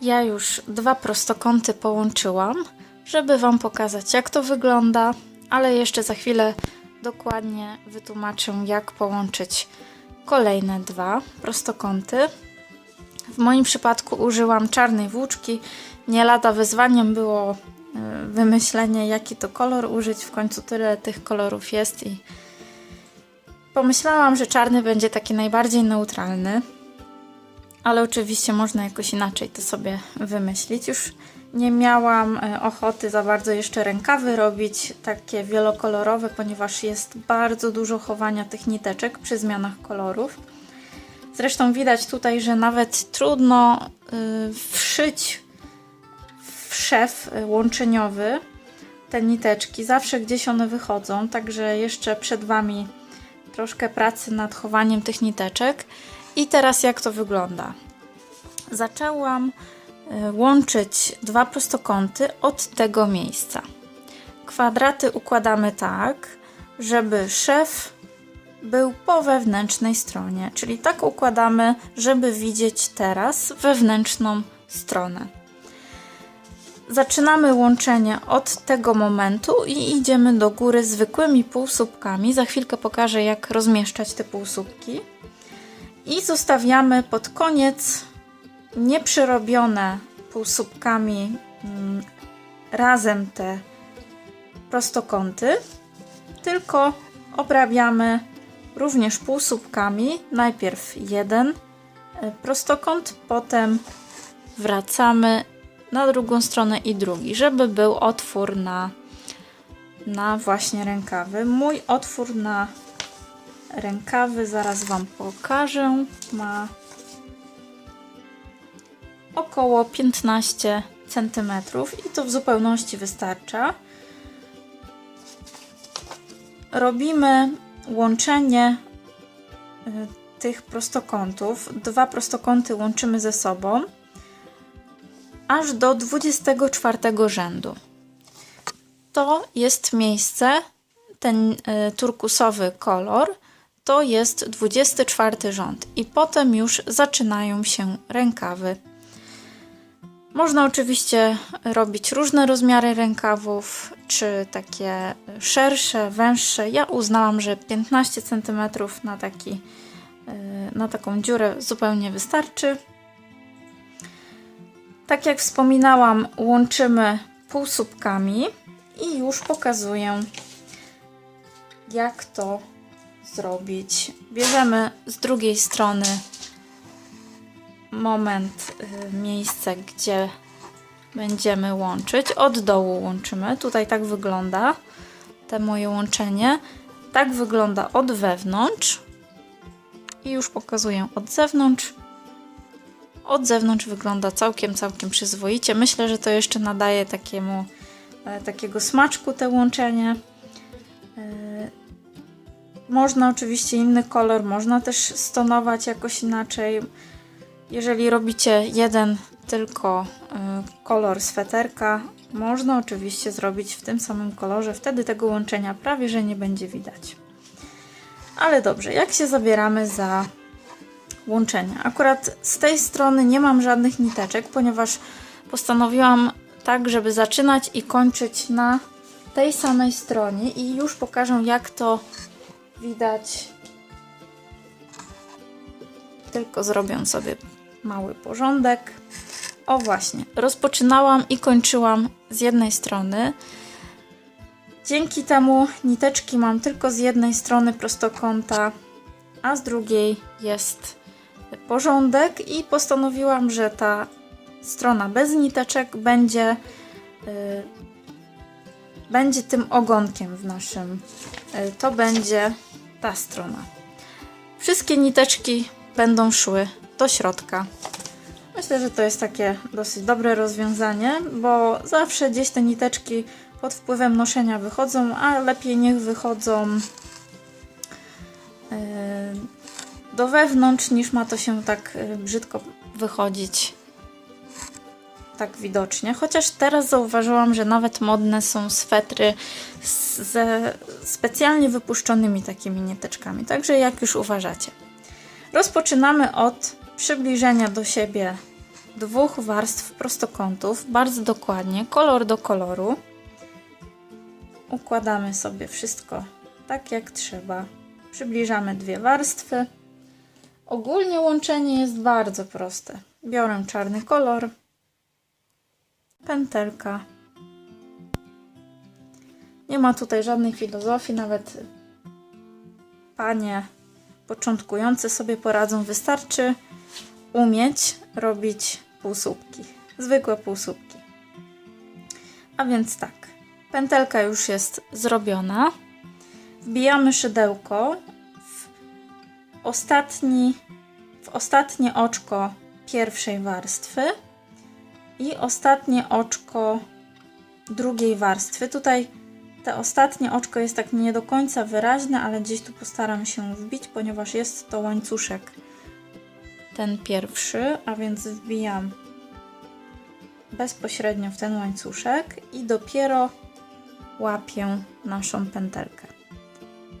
Ja już dwa prostokąty połączyłam, żeby Wam pokazać, jak to wygląda, ale jeszcze za chwilę dokładnie wytłumaczę, jak połączyć kolejne dwa prostokąty. W moim przypadku użyłam czarnej włóczki. Nie lada wyzwaniem było y, wymyślenie, jaki to kolor użyć. W końcu tyle tych kolorów jest i pomyślałam, że czarny będzie taki najbardziej neutralny. Ale oczywiście można jakoś inaczej to sobie wymyślić. Już nie miałam e, ochoty za bardzo jeszcze rękawy robić takie wielokolorowe, ponieważ jest bardzo dużo chowania tych niteczek przy zmianach kolorów. Zresztą widać tutaj, że nawet trudno y, wszyć w szef y, łączeniowy te niteczki. Zawsze gdzieś one wychodzą, także jeszcze przed Wami troszkę pracy nad chowaniem tych niteczek. I teraz jak to wygląda? Zaczęłam y, łączyć dwa prostokąty od tego miejsca. Kwadraty układamy tak, żeby szef był po wewnętrznej stronie, czyli tak układamy, żeby widzieć teraz wewnętrzną stronę. Zaczynamy łączenie od tego momentu i idziemy do góry zwykłymi półsłupkami. Za chwilkę pokażę, jak rozmieszczać te półsłupki. I zostawiamy pod koniec nieprzerobione półsłupkami mm, razem te prostokąty, tylko obrabiamy również półsłupkami. Najpierw jeden y, prostokąt, potem wracamy na drugą stronę i drugi, żeby był otwór na, na właśnie rękawy. Mój otwór na rękawy zaraz Wam pokażę. Ma około 15 cm i to w zupełności wystarcza. Robimy łączenie y, tych prostokątów. Dwa prostokąty łączymy ze sobą aż do 24 rzędu. To jest miejsce, ten y, turkusowy kolor, to jest 24 rząd i potem już zaczynają się rękawy. Można oczywiście robić różne rozmiary rękawów, czy takie szersze, węższe. Ja uznałam, że 15 cm na, taki, yy, na taką dziurę zupełnie wystarczy. Tak jak wspominałam, łączymy półsłupkami i już pokazuję, jak to zrobić. Bierzemy z drugiej strony moment, y, miejsce, gdzie będziemy łączyć. Od dołu łączymy. Tutaj tak wygląda te moje łączenie. Tak wygląda od wewnątrz. I już pokazuję od zewnątrz. Od zewnątrz wygląda całkiem, całkiem przyzwoicie. Myślę, że to jeszcze nadaje takiemu, e, takiego smaczku te łączenie. Można oczywiście inny kolor, można też stonować jakoś inaczej. Jeżeli robicie jeden tylko y, kolor sweterka, można oczywiście zrobić w tym samym kolorze, wtedy tego łączenia prawie że nie będzie widać. Ale dobrze, jak się zabieramy za łączenie? Akurat z tej strony nie mam żadnych niteczek, ponieważ postanowiłam tak, żeby zaczynać i kończyć na tej samej stronie i już pokażę jak to widać tylko zrobię sobie mały porządek. O właśnie, rozpoczynałam i kończyłam z jednej strony. Dzięki temu niteczki mam tylko z jednej strony prostokąta, a z drugiej jest porządek i postanowiłam, że ta strona bez niteczek będzie y, będzie tym ogonkiem w naszym y, to będzie ta strona. Wszystkie niteczki będą szły do środka. Myślę, że to jest takie dosyć dobre rozwiązanie, bo zawsze gdzieś te niteczki pod wpływem noszenia wychodzą, a lepiej niech wychodzą yy, do wewnątrz, niż ma to się tak yy, brzydko wychodzić tak widocznie. Chociaż teraz zauważyłam, że nawet modne są swetry ze specjalnie wypuszczonymi takimi niteczkami. Także jak już uważacie. Rozpoczynamy od przybliżenia do siebie dwóch warstw prostokątów bardzo dokładnie, kolor do koloru. Układamy sobie wszystko tak jak trzeba. Przybliżamy dwie warstwy. Ogólnie łączenie jest bardzo proste. Biorę czarny kolor, pętelka. Nie ma tutaj żadnej filozofii, nawet panie początkujące sobie poradzą. Wystarczy umieć robić półsłupki, zwykłe półsłupki. A więc tak, pętelka już jest zrobiona. Wbijamy szydełko w ostatni, w ostatnie oczko pierwszej warstwy i ostatnie oczko drugiej warstwy. Tutaj te ostatnie oczko jest tak nie do końca wyraźne, ale gdzieś tu postaram się wbić, ponieważ jest to łańcuszek ten pierwszy, a więc wbijam bezpośrednio w ten łańcuszek i dopiero łapię naszą pętelkę.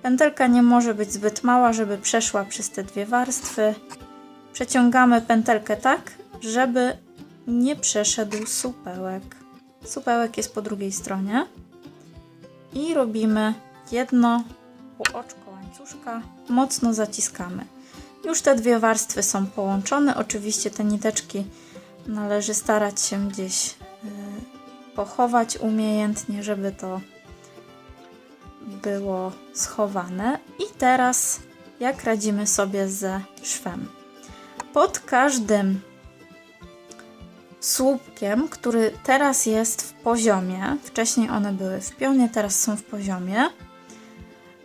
Pętelka nie może być zbyt mała, żeby przeszła przez te dwie warstwy. Przeciągamy pętelkę tak, żeby nie przeszedł supełek. Supełek jest po drugiej stronie. I robimy jedno oczko łańcuszka, mocno zaciskamy. Już te dwie warstwy są połączone. Oczywiście te niteczki należy starać się gdzieś y, pochować umiejętnie, żeby to było schowane. I teraz jak radzimy sobie ze szwem. Pod każdym słupkiem, który teraz jest w poziomie, wcześniej one były w pionie, teraz są w poziomie,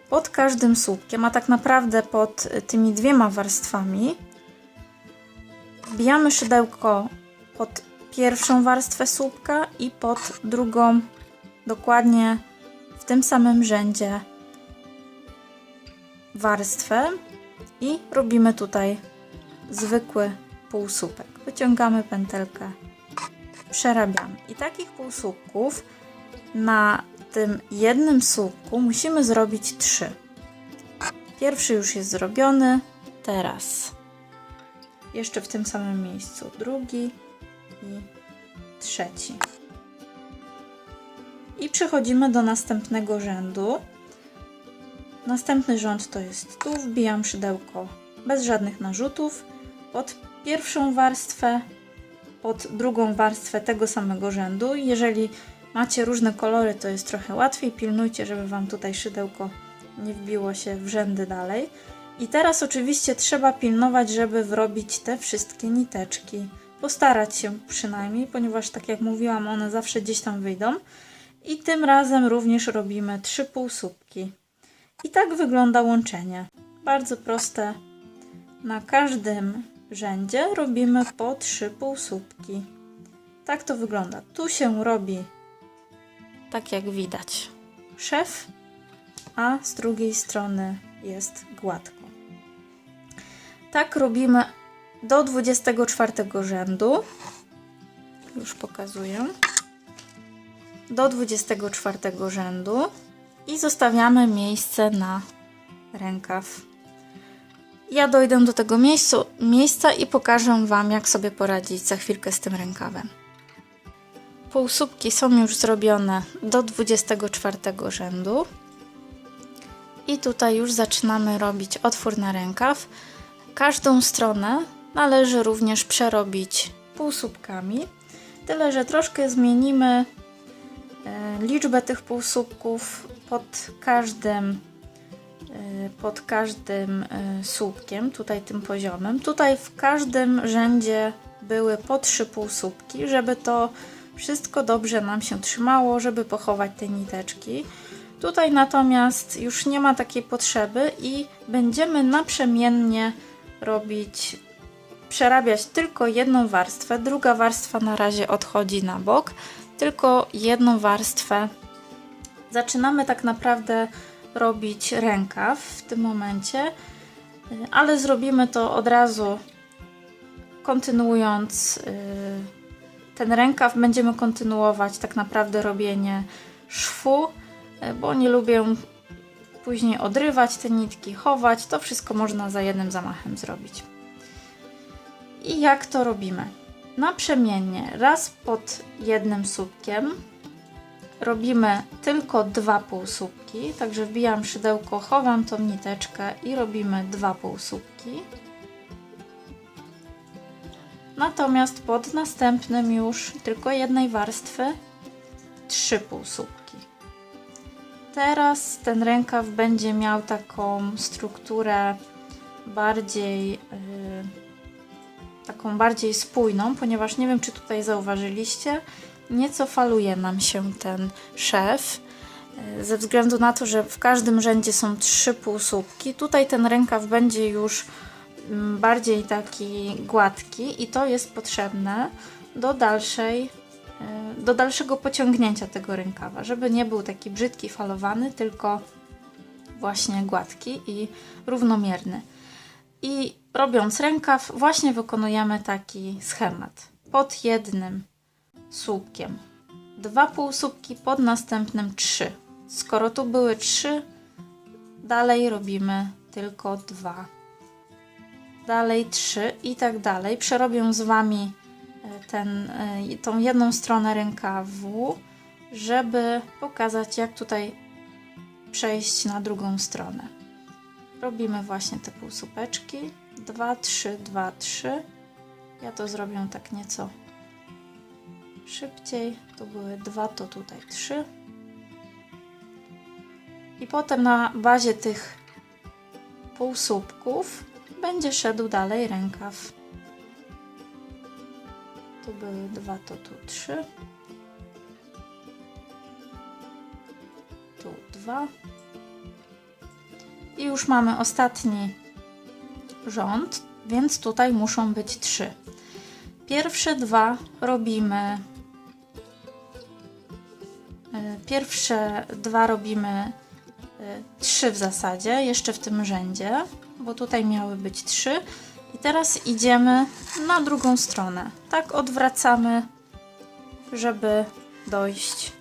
pod każdym słupkiem, a tak naprawdę pod tymi dwiema warstwami, wbijamy szydełko pod pierwszą warstwę słupka i pod drugą, dokładnie w tym samym rzędzie warstwę. I robimy tutaj zwykły półsłupek. Wyciągamy pętelkę, przerabiamy. I takich półsłupków na tym jednym słupku musimy zrobić trzy. Pierwszy już jest zrobiony, teraz jeszcze w tym samym miejscu drugi i trzeci. I przechodzimy do następnego rzędu. Następny rząd to jest tu, wbijam szydełko bez żadnych narzutów pod pierwszą warstwę, pod drugą warstwę tego samego rzędu. Jeżeli macie różne kolory, to jest trochę łatwiej. Pilnujcie, żeby Wam tutaj szydełko nie wbiło się w rzędy dalej. I teraz oczywiście trzeba pilnować, żeby wrobić te wszystkie niteczki. Postarać się przynajmniej, ponieważ tak jak mówiłam, one zawsze gdzieś tam wyjdą. I tym razem również robimy trzy półsłupki. I tak wygląda łączenie. Bardzo proste. Na każdym rzędzie robimy po trzy półsłupki. Tak to wygląda. Tu się robi tak jak widać szef, a z drugiej strony jest gładko. Tak robimy do 24 rzędu. Już pokazuję. Do 24 rzędu i zostawiamy miejsce na rękaw. Ja dojdę do tego miejscu, miejsca i pokażę Wam, jak sobie poradzić za chwilkę z tym rękawem. Półsłupki są już zrobione do 24 rzędu. I tutaj już zaczynamy robić otwór na rękaw. Każdą stronę należy również przerobić półsłupkami. Tyle, że troszkę zmienimy e, liczbę tych półsłupków pod każdym pod każdym e, słupkiem, tutaj tym poziomem. Tutaj w każdym rzędzie były po trzy półsłupki, żeby to wszystko dobrze nam się trzymało, żeby pochować te niteczki. Tutaj natomiast już nie ma takiej potrzeby i będziemy naprzemiennie robić, przerabiać tylko jedną warstwę. Druga warstwa na razie odchodzi na bok, tylko jedną warstwę. Zaczynamy tak naprawdę robić rękaw w tym momencie, ale zrobimy to od razu kontynuując yy, ten rękaw będziemy kontynuować tak naprawdę robienie szwu, e, bo nie lubię później odrywać te nitki, chować. To wszystko można za jednym zamachem zrobić. I jak to robimy? naprzemiennie, raz pod jednym słupkiem robimy tylko dwa półsłupki, także wbijam szydełko, chowam tą niteczkę i robimy dwa półsłupki. Natomiast pod następnym już tylko jednej warstwy trzy półsłupki. Teraz ten rękaw będzie miał taką strukturę bardziej yy, taką bardziej spójną, ponieważ nie wiem czy tutaj zauważyliście, nieco faluje nam się ten szef. yy, Ze względu na to, że w każdym rzędzie są trzy półsłupki, tutaj ten rękaw będzie już mm, bardziej taki gładki i to jest potrzebne do dalszej yy, do dalszego pociągnięcia tego rękawa, żeby nie był taki brzydki, falowany, tylko właśnie gładki i równomierny. I robiąc rękaw, właśnie wykonujemy taki schemat. Pod jednym słupkiem dwa półsłupki, pod następnym trzy. Skoro tu były trzy, dalej robimy tylko dwa. Dalej trzy i tak dalej. Przerobię z Wami e, ten, e, tą jedną stronę rękawu, żeby pokazać, jak tutaj przejść na drugą stronę. Robimy właśnie te półsłupeczki. 2, 3, 2, 3. Ja to zrobię tak nieco szybciej. Tu były 2, to tutaj 3. I potem na bazie tych półsłupków będzie szedł dalej rękaw. Tu były 2, to tu 3. Tu 2. I już mamy ostatni rząd, więc tutaj muszą być trzy. Pierwsze dwa robimy. Y, Pierwsze dwa robimy y, trzy w zasadzie, jeszcze w tym rzędzie, bo tutaj miały być trzy. I teraz idziemy na drugą stronę. Tak odwracamy, żeby dojść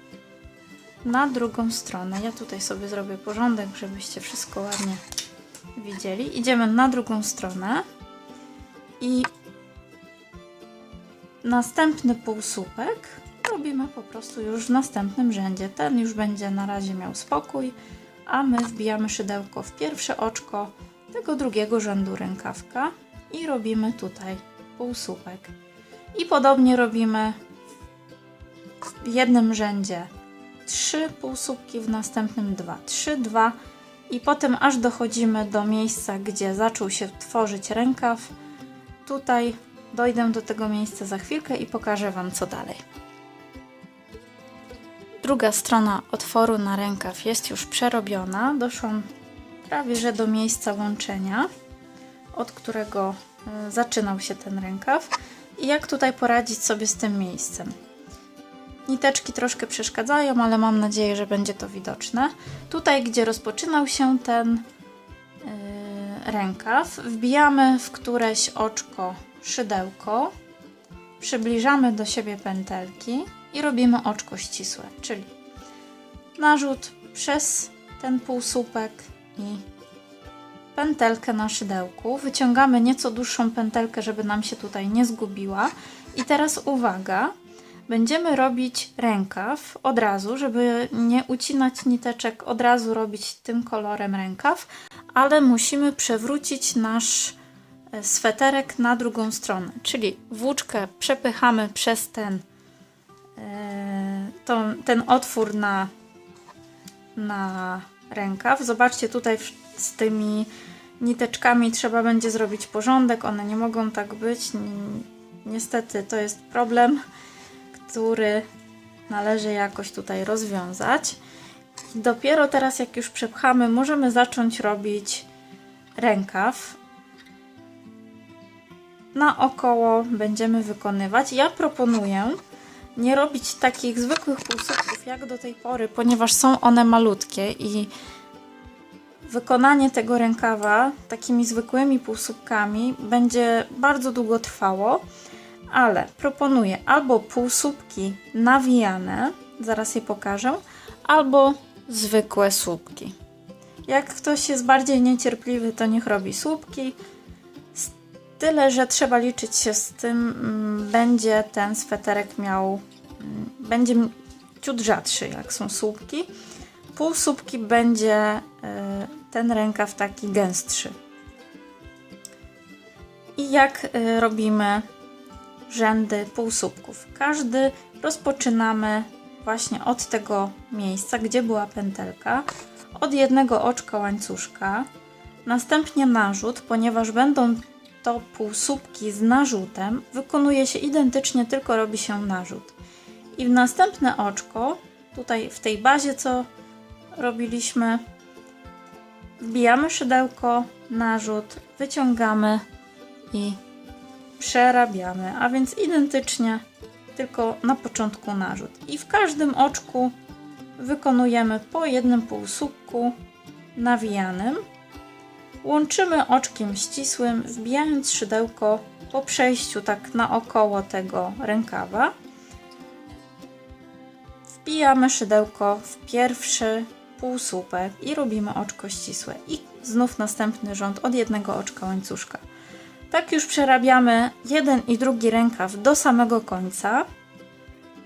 na drugą stronę. Ja tutaj sobie zrobię porządek, żebyście wszystko ładnie widzieli. Idziemy na drugą stronę i następny półsłupek robimy po prostu już w następnym rzędzie. Ten już będzie na razie miał spokój, a my wbijamy szydełko w pierwsze oczko tego drugiego rzędu rękawka i robimy tutaj półsłupek. I podobnie robimy w jednym rzędzie 3 półsłupki, w następnym 2, 3, 2 i potem aż dochodzimy do miejsca, gdzie zaczął się tworzyć rękaw. Tutaj dojdę do tego miejsca za chwilkę i pokażę Wam co dalej. Druga strona otworu na rękaw jest już przerobiona. Doszłam prawie że do miejsca łączenia, od którego y, zaczynał się ten rękaw. I jak tutaj poradzić sobie z tym miejscem? Niteczki troszkę przeszkadzają, ale mam nadzieję, że będzie to widoczne. Tutaj, gdzie rozpoczynał się ten yy, rękaw, wbijamy w któreś oczko szydełko, przybliżamy do siebie pętelki i robimy oczko ścisłe, czyli narzut przez ten półsłupek i pętelkę na szydełku. Wyciągamy nieco dłuższą pętelkę, żeby nam się tutaj nie zgubiła. I teraz uwaga, Będziemy robić rękaw od razu, żeby nie ucinać niteczek, od razu robić tym kolorem rękaw, ale musimy przewrócić nasz sweterek na drugą stronę, czyli włóczkę przepychamy przez ten, e, tą, ten otwór na, na rękaw. Zobaczcie tutaj z tymi niteczkami trzeba będzie zrobić porządek, one nie mogą tak być. Ni- Niestety to jest problem który należy jakoś tutaj rozwiązać. Dopiero teraz, jak już przepchamy, możemy zacząć robić rękaw. Naokoło będziemy wykonywać. Ja proponuję nie robić takich zwykłych półsłupków jak do tej pory, ponieważ są one malutkie i wykonanie tego rękawa takimi zwykłymi półsłupkami będzie bardzo długo trwało ale proponuję albo półsłupki nawijane, zaraz je pokażę, albo zwykłe słupki. Jak ktoś jest bardziej niecierpliwy, to niech robi słupki. Tyle, że trzeba liczyć się z tym, mm, będzie ten sweterek miał, mm, będzie ciut rzadszy, jak są słupki. Pół słupki będzie y, ten rękaw taki gęstszy. I jak y, robimy rzędy półsłupków? Każdy rozpoczynamy właśnie od tego miejsca, gdzie była pętelka, od jednego oczka łańcuszka, następnie narzut, ponieważ będą to półsłupki z narzutem, wykonuje się identycznie, tylko robi się narzut. I w następne oczko, tutaj w tej bazie, co robiliśmy, wbijamy szydełko, narzut, wyciągamy i przerabiamy, a więc identycznie, tylko na początku narzut. I w każdym oczku wykonujemy po jednym półsłupku nawijanym. Łączymy oczkiem ścisłym, wbijając szydełko po przejściu tak naokoło tego rękawa. Wbijamy szydełko w pierwszy półsłupek i robimy oczko ścisłe. I znów następny rząd od jednego oczka łańcuszka. Tak już przerabiamy jeden i drugi rękaw do samego końca.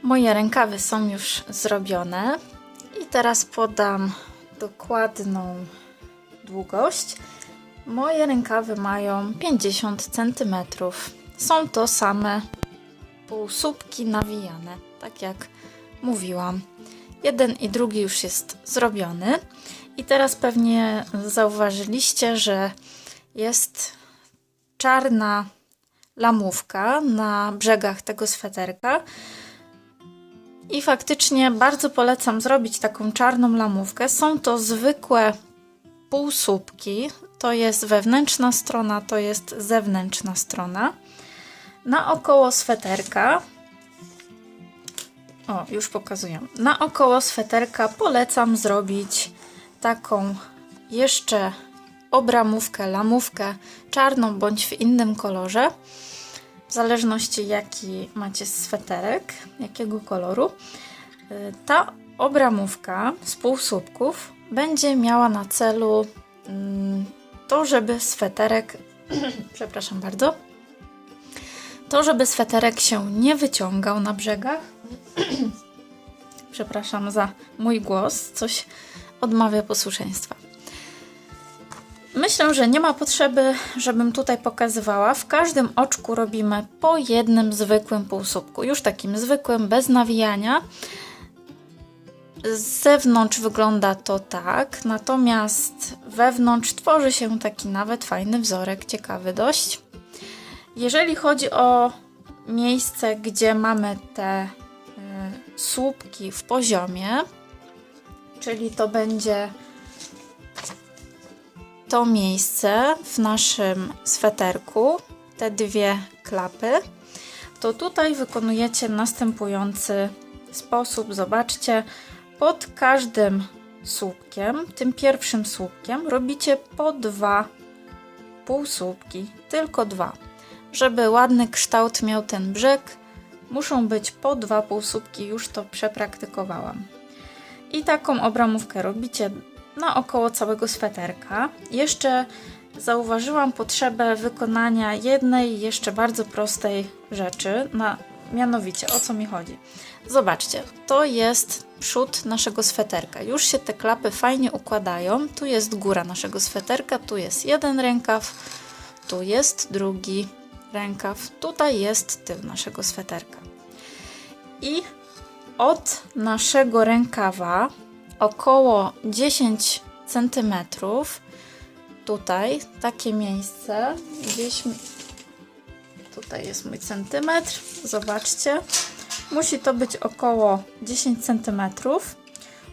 Moje rękawy są już zrobione i teraz podam dokładną długość. Moje rękawy mają 50 cm. Są to same półsłupki nawijane, tak jak mówiłam. Jeden i drugi już jest zrobiony. I teraz pewnie zauważyliście, że jest czarna lamówka na brzegach tego sweterka. I faktycznie bardzo polecam zrobić taką czarną lamówkę. Są to zwykłe półsłupki. To jest wewnętrzna strona, to jest zewnętrzna strona. Naokoło sweterka. O, już pokazuję. Naokoło sweterka polecam zrobić taką jeszcze obramówkę, lamówkę czarną bądź w innym kolorze. W zależności jaki macie sweterek, jakiego koloru. Ta obramówka z półsłupków będzie miała na celu mm, to, żeby sweterek, przepraszam bardzo, to, żeby sweterek się nie wyciągał na brzegach. przepraszam za mój głos, coś odmawia posłuszeństwa. Myślę, że nie ma potrzeby, żebym tutaj pokazywała. W każdym oczku robimy po jednym zwykłym półsłupku. Już takim zwykłym, bez nawijania. Z zewnątrz wygląda to tak, natomiast wewnątrz tworzy się taki nawet fajny wzorek, ciekawy dość. Jeżeli chodzi o miejsce, gdzie mamy te y, słupki w poziomie, czyli to będzie to miejsce w naszym sweterku, te dwie klapy, to tutaj wykonujecie następujący sposób. Zobaczcie, pod każdym słupkiem, tym pierwszym słupkiem, robicie po dwa półsłupki, tylko dwa. Żeby ładny kształt miał ten brzeg, muszą być po dwa półsłupki, już to przepraktykowałam. I taką obramówkę robicie naokoło całego sweterka. Jeszcze zauważyłam potrzebę wykonania jednej jeszcze bardzo prostej rzeczy, na, mianowicie o co mi chodzi. Zobaczcie, to jest przód naszego sweterka. Już się te klapy fajnie układają. Tu jest góra naszego sweterka, tu jest jeden rękaw, tu jest drugi rękaw, tutaj jest tył naszego sweterka. I od naszego rękawa około 10 cm. Tutaj takie miejsce, gdzieś tutaj jest mój centymetr. Zobaczcie, musi to być około 10 cm.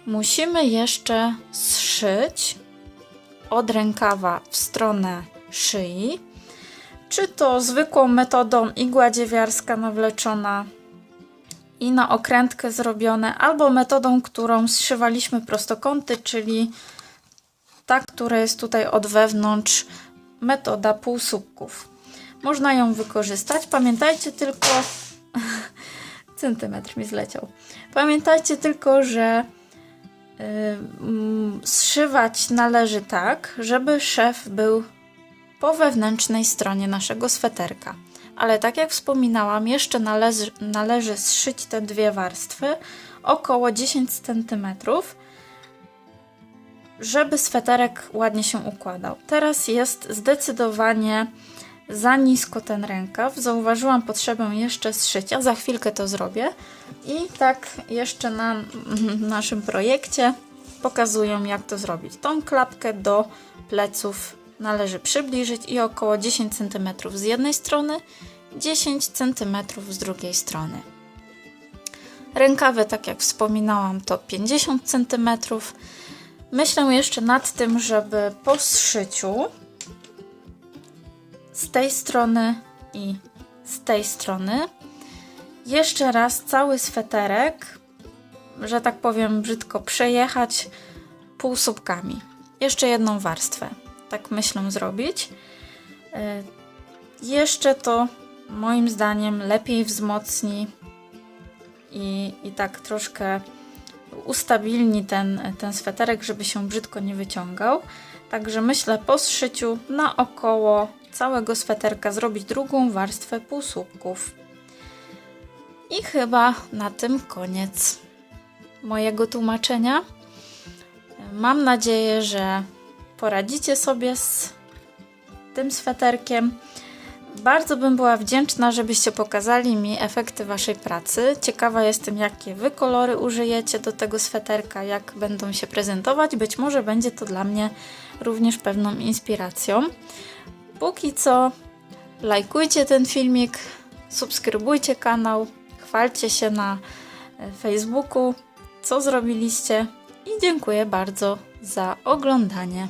Musimy jeszcze zszyć od rękawa w stronę szyi. Czy to zwykłą metodą igła dziewiarska nawleczona i na okrętkę zrobione, albo metodą, którą zszywaliśmy prostokąty, czyli ta, która jest tutaj od wewnątrz, metoda półsłupków. Można ją wykorzystać. Pamiętajcie tylko, centymetr mi zleciał. Pamiętajcie tylko, że yy, zszywać należy tak, żeby szef był po wewnętrznej stronie naszego sweterka. ale tak jak wspominałam, jeszcze należy, należy zszyć te dwie warstwy około 10 cm, żeby sweterek ładnie się układał. Teraz jest zdecydowanie za nisko ten rękaw. Zauważyłam potrzebę jeszcze zszycia, za chwilkę to zrobię. I tak jeszcze na naszym projekcie pokazuję jak to zrobić. Tą klapkę do pleców należy przybliżyć i około 10 cm z jednej strony, 10 cm z drugiej strony. Rękawy, tak jak wspominałam, to 50 cm. Myślę jeszcze nad tym, żeby po zszyciu z tej strony i z tej strony jeszcze raz cały sweterek, że tak powiem brzydko, przejechać półsłupkami. Jeszcze jedną warstwę. Tak myślę zrobić. Y, Jeszcze to moim zdaniem lepiej wzmocni i, i tak troszkę ustabilni ten, ten sweterek, żeby się brzydko nie wyciągał. Także myślę po zszyciu naokoło całego sweterka zrobić drugą warstwę półsłupków. I chyba na tym koniec mojego tłumaczenia. Mam nadzieję, że poradzicie sobie z tym sweterkiem. Bardzo bym była wdzięczna, żebyście pokazali mi efekty Waszej pracy. Ciekawa jestem, jakie Wy kolory użyjecie do tego sweterka, jak będą się prezentować. Być może będzie to dla mnie również pewną inspiracją. Póki co, lajkujcie ten filmik, subskrybujcie kanał, chwalcie się na e, Facebooku, co zrobiliście i dziękuję bardzo za oglądanie.